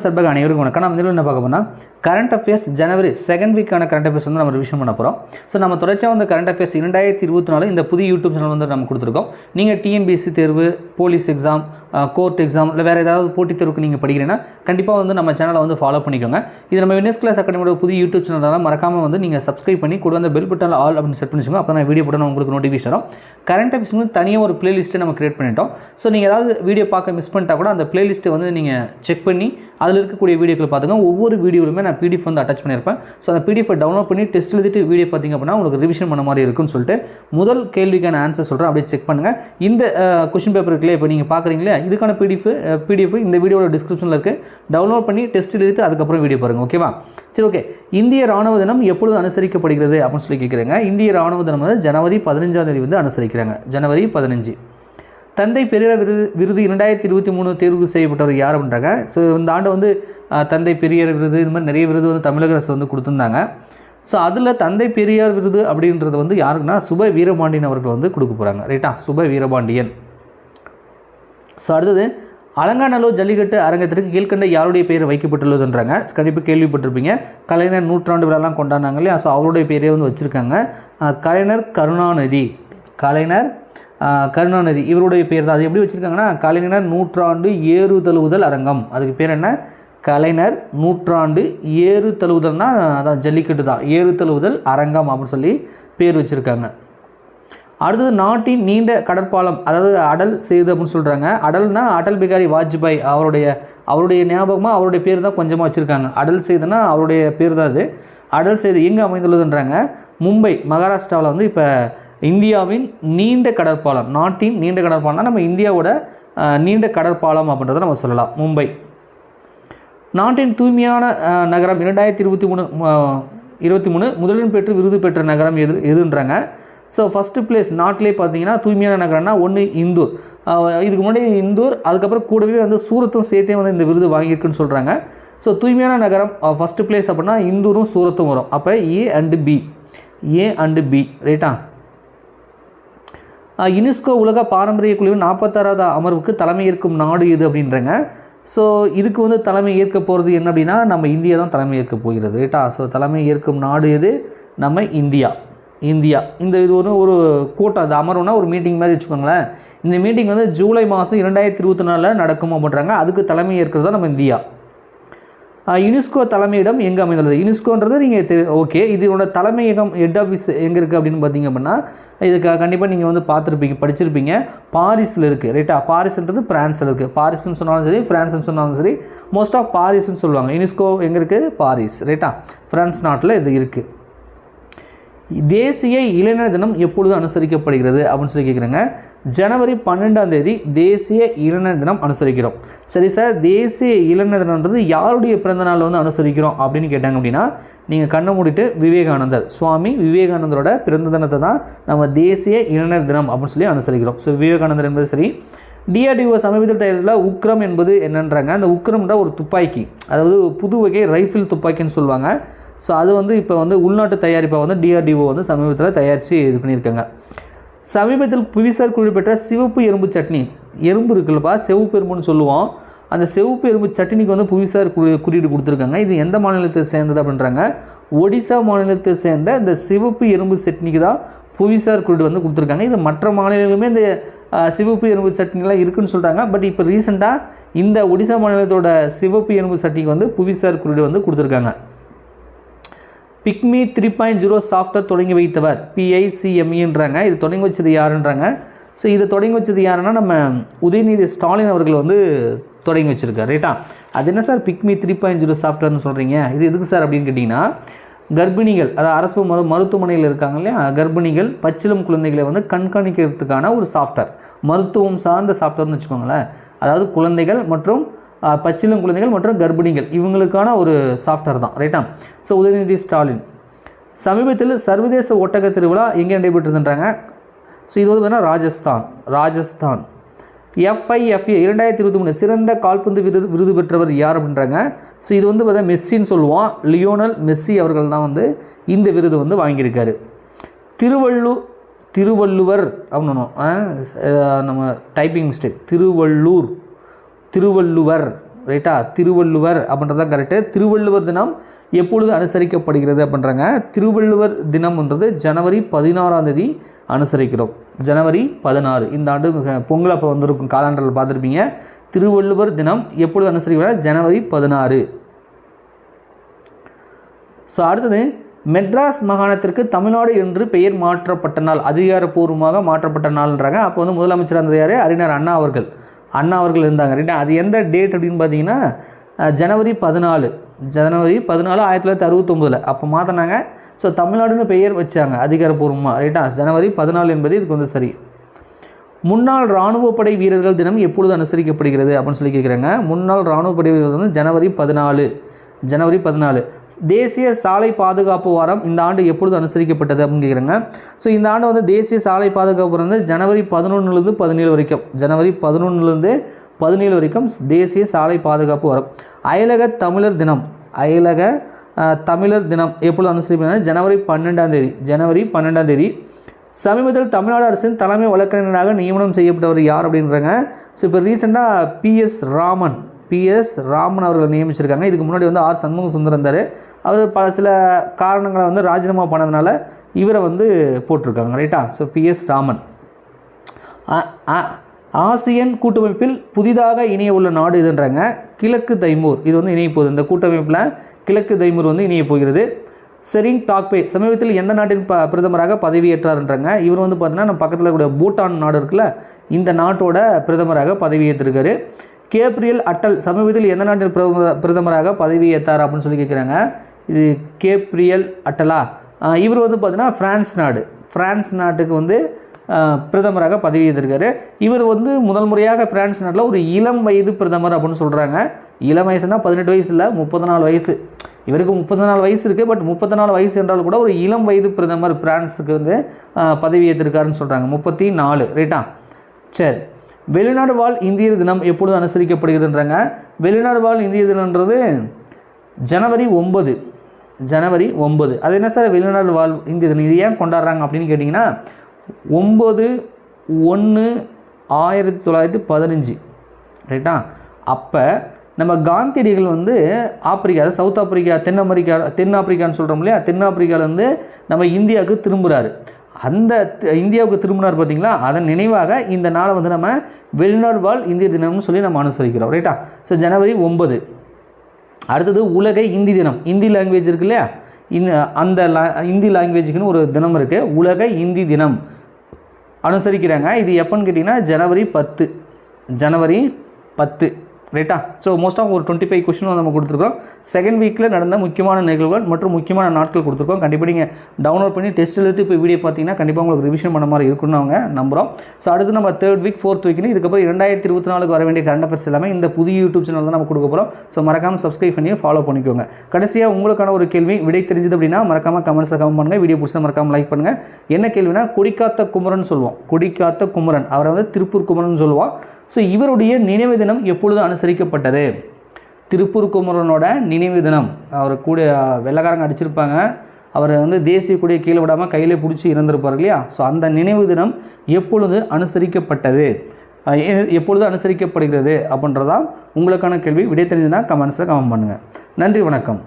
சார்பாக அனைவருக்கும் வணக்கம். நம்ம இதில் என்ன பார்க்க போனால் கரண்ட் அஃபேர்ஸ் ஜனவரி செகண்ட் வீக்கான கரண்ட் அஃபேர்ஸ் வந்து நம்ம ரிவிஷன் பண்ண போகிறோம் ஸோ நம்ம தொடர்ச்சியாக வந்து கரண்ட் அஃபேர்ஸ் இரண்டாயிரத்தி இருபத்தி நாலு இந்த புதிய யூடியூப் சேனல் வந்து நம்ம கொடுத்துருக்கோம். நீங்கள் டிஎன்பிஎஸ்சி தேர்வு போலீஸ் எக்ஸாம் கோர்ட் எக்ஸாம் இல்லை வேறு ஏதாவது போட்டித் தேர்வுக்கு நீங்கள் படிக்கிறீங்கன்னா கண்டிப்பாக வந்து நம்ம சேனலை வந்து ஃபாலோ பண்ணிக்கோங்க. இது நம்ம வினஸ் கிளாஸ் அகாடமியோட புது யூடியூப் சேனலால் மறக்காமல் வந்து நீங்கள் சப்ஸ்கிரைப் பண்ணி கூட வந்து பெல் பட்டன் ஆல் அப்படின்னு செட் பண்ணிச்சுக்கோங்க அப்போ நான் வீடியோ போட்டு உங்களுக்கு நோட்டிஃபிகேஷன் வரும் கரண்ட் அஃபேர்ஸ் வந்து தனியாக ஒரு பிளேலிஸ்ட்டை நம்ம கிரியேட் பண்ணிட்டோம். ஸோ நீங்கள் ஏதாவது வீடியோ பார்க்க மிஸ் பண்ணிட்டா கூட அந்த பிளேலிஸ்ட்டை வந்து நீங்கள் செக் பண்ணி அதில் இருக்கக்கூடிய வீடியோக்களை பார்த்துங்க ஒவ்வொரு வீடியோவிலுமே நான் பிடிஎஃப் வந்து அட்டாச் பண்ணியிருப்பேன். ஸோ அந்த பிடிஎஃப் டவுன்லோட் பண்ணி டெஸ்ட் எழுதிட்டு வீடியோ பார்த்திங்க அப்படின்னா உங்களுக்கு ரிவிஷன் பண்ண மாதிரி இருக்குன்னு சொல்லிட்டு முதல் கேள்விக்கான ஆன்சர் சொல்கிறேன் அப்படியே செக் பண்ணுங்கள் இந்த கொஷின் பேப்பர் இருக்குல்லையே இப்போ நீங்கள் பார்க்குறீங்களே இதுக்கான பிடிஎஃப் பிடிஎஃப் இந்த வீடியோட டிஸ்கிரிப்ஷனில் இருக்குது டவுன்லோட் பண்ணி டெஸ்ட் எழுதிட்டு அதுக்கப்புறம் வீடியோ பாருங்கள் ஓகேவா சரி ஓகே இந்திய ராணுவ தினம் எப்பொழுது அனுசரிக்கப்படுகிறது அப்படின்னு சொல்லி கேட்குறேங்க இந்திய ராணுவ தினம் வந்து ஜனவரி பதினஞ்சாம் தேதி வந்து அனுசரிக்கிறாங்க. ஜனவரி பதினஞ்சு. தந்தை பெரியார் விருது விருது இரண்டாயிரத்தி இருபத்தி மூணு தேர்வு செய்யப்பட்டவர் யார் அப்படின்றாங்க ஸோ இந்த ஆண்டு வந்து தந்தை பெரியார் விருது இது மாதிரி நிறைய விருது வந்து தமிழக அரசு வந்து கொடுத்துருந்தாங்க. ஸோ அதில் தந்தை பெரியார் விருது அப்படின்றது வந்து யாருக்குன்னா சுப வீரபாண்டியன் அவர்கள் வந்து கொடுக்க போகிறாங்க ரைட்டா சுப வீரபாண்டியன். ஸோ அடுத்தது அலங்காநல்லூர் ஜல்லிக்கட்டு அரங்கத்திற்கு கீழ்கண்ட யாருடைய பெயர் வைக்கப்பட்டுள்ளதுன்றாங்க? கண்டிப்பாக கேள்விப்பட்டிருப்பீங்க. கலைஞர் நூற்றாண்டு விழாலாம் கொண்டாடினாங்க இல்லையா? ஸோ அவருடைய பேரே வந்து வச்சுருக்காங்க. கலைஞர் கருணாநிதி. கலைஞர் கருணாநிதி இவருடைய பேர் தான். அது எப்படி வச்சுருக்காங்கன்னா கலைஞர் நூற்றாண்டு ஏறு தழுவுதல் அரங்கம். அதுக்கு பேர் என்ன? கலைஞர் நூற்றாண்டு ஏறு தழுவுதல்னால் அதான் ஜல்லிக்கட்டு தான். ஏறு தழுவுதல் அரங்கம் அப்படின்னு சொல்லி பேர் வச்சுருக்காங்க. அடுத்தது நாட்டின் நீண்ட கடற்பாலம் அதாவது அடல் சேது அப்படின்னு சொல்கிறாங்க அடல்னா அடல் பிகாரி வாஜ்பாய் அவருடைய அவருடைய ஞாபகமாக அவருடைய பேர் தான் கொஞ்சமாக வச்சுருக்காங்க. அடல் சேதுனா அவருடைய பேர் தான் அது. அடல் சேது எங்கே அமைந்துள்ளதுன்றாங்க? மும்பை மகாராஷ்டிராவில் வந்து இப்போ இந்தியாவின் நீண்ட கடற்பாலம் நாட்டின் நீண்ட கடற்பாலம்னா நம்ம இந்தியாவோட நீண்ட கடற்பாலம் அப்படின்றத நம்ம சொல்லலாம். மும்பை. நாட்டின் தூய்மையான நகரம் இரண்டாயிரத்தி இருபத்தி மூணு இருபத்தி மூணு முதலிடம் பெற்று விருது பெற்ற நகரம் எது எதுன்றாங்க? ஸோ ஃபஸ்ட்டு பிளேஸ் நாட்டிலே பார்த்தீங்கன்னா தூய்மையான நகரம்னா ஒன்று இந்தூர். இதுக்கு முன்னாடி இந்தூர் அதுக்கப்புறம் கூடவே வந்து சூரத்தும் சேர்த்தே வந்து இந்த விருது வாங்கியிருக்குன்னு சொல்கிறாங்க ஸோ தூய்மையான நகரம் ஃபஸ்ட்டு பிளேஸ் அப்படின்னா இந்தூரும் சூரத்தும் வரும். அப்போ A and B A and B ரைட்டா யுனெஸ்கோ உலக பாரம்பரிய குழுவின் நாற்பத்தாறாவது அமர்வுக்கு தலைமை ஏற்கும் நாடு இது அப்படின்றாங்க. ஸோ இதுக்கு வந்து தலைமை ஏற்க போகிறது என்ன அப்படின்னா நம்ம இந்தியா தான் தலைமை ஏற்க போகிறது ரைட்டா ஸோ தலைமை ஏற்கும் நாடு எது? நம்ம இந்தியா. இந்தியா. இந்த இது ஒரு ஒரு கூட்டம் அது அமர்வுனா ஒரு மீட்டிங் மாதிரி வச்சுக்கோங்களேன். இந்த மீட்டிங் வந்து ஜூலை மாதம் இரண்டாயிரத்தி இருபத்தி நாலில் நடக்கும் அப்படின்றாங்க அதுக்கு தலைமை ஏற்கிறது தான் நம்ம இந்தியா. யுனெஸ்கோ தலைமையிடம் எங்கே அமைந்துள்ளது? யுனெஸ்கோன்றது நீங்கள் ஓகே இதனோட தலைமையகம் ஹெட் ஆஃபீஸ் எங்கே இருக்குது அப்படின்னு பார்த்தீங்க அப்படின்னா இதுக்கு கண்டிப்பாக நீங்கள் வந்து பார்த்துருப்பீங்க படிச்சிருப்பீங்க. பாரிஸில் இருக்குது ரைட்டா பாரிஸ்ன்றது பிரான்ஸில் இருக்குது பாரிஸ்னு சொன்னாலும் சரி ஃப்ரான்ஸ்னு சொன்னாலும் சரி மோஸ்ட் ஆஃப் பாரிஸ்ன்னு சொல்லுவாங்க. யுனெஸ்கோ எங்கே இருக்குது பாரிஸ் ரைட்டா ஃப்ரான்ஸ் நாட்டில் இது இருக்குது தேசிய இளைஞர் தினம் எப்பொழுது அனுசரிக்கப்படுகிறது அப்படின்னு சொல்லி கேட்குறேங்க ஜனவரி பன்னெண்டாம் தேதி தேசிய இளைஞர் தினம் அனுசரிக்கிறோம். சரி சார் தேசிய இளைஞர் தினம்ன்றது யாருடைய பிறந்த நாள் வந்து அனுசரிக்கிறோம் அப்படின்னு கேட்டாங்க அப்படின்னா நீங்கள் கண்ணை மூடிட்டு விவேகானந்தர். சுவாமி விவேகானந்தரோட பிறந்த தினத்தை தான் நம்ம தேசிய இளைஞர் தினம் அப்படின்னு சொல்லி அனுசரிக்கிறோம். ஸோ விவேகானந்தர் என்பது சரி டிஆர்டிஓ சமீபத்தில் தயாரில் உக்ரம் என்பது என்னன்றாங்க. அந்த உக்ரம்ன்ற ஒரு துப்பாக்கி அதாவது புது வகை ரைஃபிள் துப்பாக்கின்னு சொல்லுவாங்க. ஸோ அது வந்து இப்போ வந்து உள்நாட்டு தயாரிப்பை வந்து டிஆர்டிஓ வந்து சமீபத்தில் தயாரித்து இது பண்ணியிருக்காங்க. சமீபத்தில் புவிசார் குழு பெற்ற சிவப்பு எறும்பு சட்னி எறும்பு இருக்குல்லப்பா சிவப்பு எறும்புன்னு சொல்லுவோம். அந்த சிவப்பு எறும்பு சட்னிக்கு வந்து புவிசார் குறியீடு கொடுத்துருக்காங்க. இது எந்த மாநிலத்தை சேர்ந்தது அப்படின்றாங்க? ஒடிசா மாநிலத்தை சேர்ந்த இந்த சிவப்பு எறும்பு சட்னிக்கு தான் புவிசார் குறியீடு வந்து கொடுத்துருக்காங்க. இது மற்ற மாநிலங்களுமே இந்த சிவப்பு எறும்பு சட்னிலாம் இருக்குதுன்னு சொல்கிறாங்க பட் இப்போ ரீசெண்டாக இந்த ஒடிசா மாநிலத்தோட சிவப்பு எறும்பு சட்னிக்கு வந்து புவிசார் குறியீடு வந்து கொடுத்துருக்காங்க. PICME three point zero software தொடங்கி வைத்தவர் பிஐசிஎம்இன்றாங்க இது தொடங்கி வச்சது யாருன்றாங்க? ஸோ இதை தொடங்கி வச்சது யாருன்னா நம்ம உதயநிதி ஸ்டாலின் அவர்கள் வந்து தொடங்கி வச்சுருக்கார் ரைட்டா அது என்ன sir? PICME three point zero சாஃப்ட்வேர்னு சொல்கிறீங்க இது எதுக்கு சார் அப்படின்னு கேட்டிங்கன்னா கர்ப்பிணிகள் அதாவது அரசு மரு மருத்துவமனையில் இருக்காங்க இல்லையா? கர்ப்பிணிகள் பச்சிலும் குழந்தைகளை வந்து கண்காணிக்கிறதுக்கான ஒரு சாஃப்ட்வேர் மருத்துவம் சார்ந்த சாஃப்ட்வேர்னு வச்சுக்கோங்களேன். அதாவது குழந்தைகள் மற்றும் பச்சிலும் பச்சிளம் குழந்தைகள் மற்றும் கர்ப்பிணிகள். இவங்களுக்கான ஒரு சாஃப்ட்வேர் தான் ரைட்டா ஸோ உதயநிதி ஸ்டாலின். சமீபத்தில் சர்வதேச ஒட்டக திருவிழா எங்கே நடைபெற்றதுன்றாங்க ஸோ இது வந்து பார்த்தீங்கன்னா ராஜஸ்தான் ராஜஸ்தான். எஃப்ஐஎஃப்ஏ இரண்டாயிரத்தி இருபத்தி மூணு சிறந்த கால்பந்து விருது விருது பெற்றவர் யார் அப்படின்றாங்க? ஸோ இது வந்து பார்த்தா மெஸ்ஸின்னு சொல்லுவோம். லியோனல் மெஸ்ஸி அவர்கள் தான் வந்து இந்த விருது வந்து வாங்கியிருக்காரு. திருவள்ளூர் திருவள்ளுவர் அப்படின்னு நம்ம டைப்பிங் மிஸ்டேக் திருவள்ளூர். திருவள்ளுவர் ரைட்டா திருவள்ளுவர் அப்படின்றதான் கரெக்டு திருவள்ளுவர் தினம் எப்பொழுது அனுசரிக்கப்படுகிறது அப்படின்றாங்க? திருவள்ளுவர் தினம்ன்றது ஜனவரி பதினாறாம் தேதி அனுசரிக்கிறோம். ஜனவரி பதினாறு. இந்த ஆண்டு பொங்கல் அப்போ வந்திருக்கும் காலண்டரில் பார்த்துருப்பீங்க. திருவள்ளுவர் தினம் எப்பொழுது அனுசரிக்கிறோம் ஜனவரி பதினாறு. ஸோ அடுத்தது மெட்ராஸ் மாகாணத்திற்கு தமிழ்நாடு என்று பெயர் மாற்றப்பட்ட நாள் அதிகாரப்பூர்வமாக மாற்றப்பட்ட நாள்ன்றாங்க. அப்போ வந்து முதலமைச்சர் இருந்தது யார்? அறிஞர் அண்ணா அவர்கள். அண்ணா அவர்கள் இருந்தாங்க. ரைட்டா அது எந்த டேட் அப்படின்னு பார்த்தீங்கன்னா ஜனவரி பதினாலு. ஜனவரி பதினாலு ஆயிரத்தி தொள்ளாயிரத்தி அறுபத்தொம்போதில். அப்போ மாற்றினாங்க ஸோ தமிழ்நாடுன்னு பெயர் வச்சாங்க அதிகாரப்பூர்வமாக ரைட்டா ஜனவரி பதினாலு என்பது இதுக்கு வந்து சரி. முன்னாள் இராணுவப்படை வீரர்கள் தினம் எப்பொழுது அனுசரிக்கப்படுகிறது அப்படின்னு சொல்லி கேட்குறாங்க முன்னாள் இராணுவப்படை வீரர்கள் வந்து ஜனவரி பதினாலு. ஜனவரி பதினாலு. தேசிய சாலை பாதுகாப்பு வாரம் இந்த ஆண்டு எப்பொழுது அனுசரிக்கப்பட்டது அப்படின்னு கேட்குறாங்க ஸோ இந்த ஆண்டு வந்து தேசிய சாலை பாதுகாப்பு வாரம் வந்து ஜனவரி பதினொன்றுலேருந்து பதினேழு வரைக்கும். ஜனவரி பதினொன்றுலேருந்து பதினேழு வரைக்கும் தேசிய சாலை பாதுகாப்பு வாரம். அயலக தமிழர் தினம். அயலக தமிழர் தினம் எப்பொழுது அனுசரிப்பாங்க ஜனவரி பன்னெண்டாம் தேதி. ஜனவரி பன்னெண்டாம் தேதி. சமீபத்தில் தமிழ்நாடு அரசின் தலைமை வழக்கறிஞராக நியமனம் செய்யப்பட்டவர் யார் அப்படின்றாங்க. ஸோ இப்போ ரீசெண்டாக பிஎஸ் ராமன். பிஎஸ் ராமன் அவர்களை நியமிச்சிருக்காங்க. இதுக்கு முன்னாடி வந்து ஆர் சண்முக சுந்தரம் இருந்தார். அவர் பல சில காரணங்களை வந்து ராஜினாமா பண்ணதுனால இவரை வந்து போட்டிருக்காங்க ரைட்டா? So PS Raman. ஆ- ஆ- ஆசியன் கூட்டமைப்பில் புதிதாக இணைய உள்ள நாடு இதுன்றாங்க கிழக்கு தைமூர். இது வந்து இணைய போகுது. இந்த கூட்டமைப்பில் கிழக்கு தைமூர் வந்து இணைய போகிறது. செரிங் டாக்பே சமீபத்தில் எந்த நாட்டின் ப பிரதமராக பதவியேற்றார்ன்றாங்க? இவர் வந்து பார்த்தீங்கன்னா நம்ம பக்கத்தில் கூட பூட்டான் நாடு இருக்குல்ல இந்த நாட்டோட பிரதமராக பதவியேற்றிருக்காரு. கேப்ரியல் அட்டல் சமீபத்தில் எந்த நாட்டின் பிரதமராக பதவியேற்றார் அப்படின்னு சொல்லி கேட்குறாங்க. இது கேப்ரியல் அட்டலா. இவர் வந்து பார்த்தீங்கன்னா பிரான்ஸ் நாடு. பிரான்ஸ் நாட்டுக்கு வந்து பிரதமராக பதவி ஏற்றிருக்காரு இவர் வந்து முதல் முறையாக பிரான்ஸ் நாட்டில் ஒரு இளம் வயது பிரதமர் அப்படின்னு சொல்கிறாங்க இளம் வயசுனா பதினெட்டு வயசு இல்லை முப்பத்தி நாலு வயசு. இவருக்கு முப்பத்தி நாலு வயசு இருக்குது பட் முப்பத்தி நாலு வயசு என்றால் கூட ஒரு இளம் வயது பிரதமர் பிரான்ஸுக்கு வந்து பதவி ஏற்றிருக்காருன்னு சொல்கிறாங்க முப்பத்தி நாலு ரைட்டா? சரி. வெளிநாடு வாழ் இந்தியர் தினம் எப்பொழுது அனுசரிக்கப்படுகிறதுன்றாங்க? வெளிநாடு வாழ் இந்திய தினம்ன்றது ஜனவரி ஒம்பது ஜனவரி ஒம்பது அது என்ன சார்? வெளிநாடு வாழ் இந்திய தினம். இது ஏன் கொண்டாடுறாங்க அப்படின்னு கேட்டிங்கன்னா ஒம்பது ஒன்று ஆயிரத்தி தொள்ளாயிரத்தி பதினஞ்சு. ரைட்டா? அப்போ நம்ம காந்தியடிகள் வந்து ஆப்பிரிக்கா அதாவது சவுத் ஆப்பிரிக்கா தென் அமெரிக்கா தென் ஆப்பிரிக்கான்னு சொல்கிறோம் இல்லையா? தென் ஆப்பிரிக்காவில் வந்து நம்ம இந்தியாவுக்கு திரும்புகிறாரு அந்த இந்தியாவுக்கு திரும்பினார் பார்த்தீங்களா? அதன் நினைவாக இந்த நாளை வந்து நம்ம வெளிநாடு வாழ் இந்திய தினம்னு சொல்லி நம்ம அனுசரிக்கிறோம். ரைட்டா ஸோ ஜனவரி ஒன்பது. அடுத்தது உலக இந்தி தினம். இந்தி லாங்குவேஜ் இருக்கு இல்லையா? இந்த அந்த லா இந்தி லாங்குவேஜுக்குன்னு ஒரு தினம் இருக்குது உலக இந்தி தினம். அனுசரிக்கிறாங்க. இது எப்போன்னு கேட்டிங்கன்னா ஜனவரி பத்து. ஜனவரி பத்து. ரைட்டா ஸோ மோஸ்ட் ஆஃப் ஒரு டுவெண்ட்டி ஃபைவ் கொஷின் நம்ம கொடுத்துருக்கோம். செகண்ட் வீக்கில் நடந்த முக்கியமான நிகழ்வுகள் மற்றும் முக்கியமான நாட்கள் கொடுத்துருக்கோம். கண்டிப்பாக நீங்கள் டவுன்லோட் பண்ணி டெஸ்ட் எழுதி இப்போ வீடியோ பார்த்தீங்கன்னா கண்டிப்பாக உங்களுக்கு ரிவிஷன் பண்ண மாதிரி இருக்குன்னு அவங்க நம்புகிறோம் ஸோ அடுத்து நம்ம தேர்ட் வீக் ஃபோர்த் வீக்னு இதுக்கப்புறம் இரண்டாயிரத்தி இருபத்தி நாலுக்கு வர வேண்டிய கரண்ட் அஃபேர்ஸ் எல்லாமே இந்த புதிய யூடியூப் சேனல் தான் நம்ம கொடுக்க போகிறோம் ஸோ மறக்காமல் சப்ஸ்கிரைப் பண்ணி ஃபாலோ பண்ணிக்கோங்க. கடைசியாக உங்களுக்கான ஒரு கேள்வி விடை தெரிஞ்சது அப்படின்னா மறக்காமல் கமெண்ட்ஸில் கமெண்ட் பண்ணுங்கள் வீடியோ பிடிச்சா மறக்காமல் லைக் பண்ணுங்கள் என்ன கேள்வினா கொடிக்காத்த குமரன் சொல்லுவோம். கொடிக்காத்த குமரன். அவரை வந்து திருப்பூர் குமரன் சொல்லுவான் ஸோ இவருடைய நினைவு தினம் எப்பொழுது அனுசரிக்கப்பட்டது. திருப்பூர் குமரனோட நினைவு தினம். அவர் கூட வெள்ளக்காரங்க அடிச்சிருப்பாங்க. அவரை வந்து தேசிய கொடியை கீழே விடாமல் கையிலே பிடிச்சி இறந்துருப்பார் இல்லையா? ஸோ அந்த நினைவு தினம் எப்பொழுது அனுசரிக்கப்பட்டது? எப்பொழுது அனுசரிக்கப்படுகிறது அப்படின்றதான் உங்களுக்கான கேள்வி. விடை தெரிஞ்சுன்னா கமெண்ட்ஸில் கமெண்ட் பண்ணுங்கள் நன்றி வணக்கம்.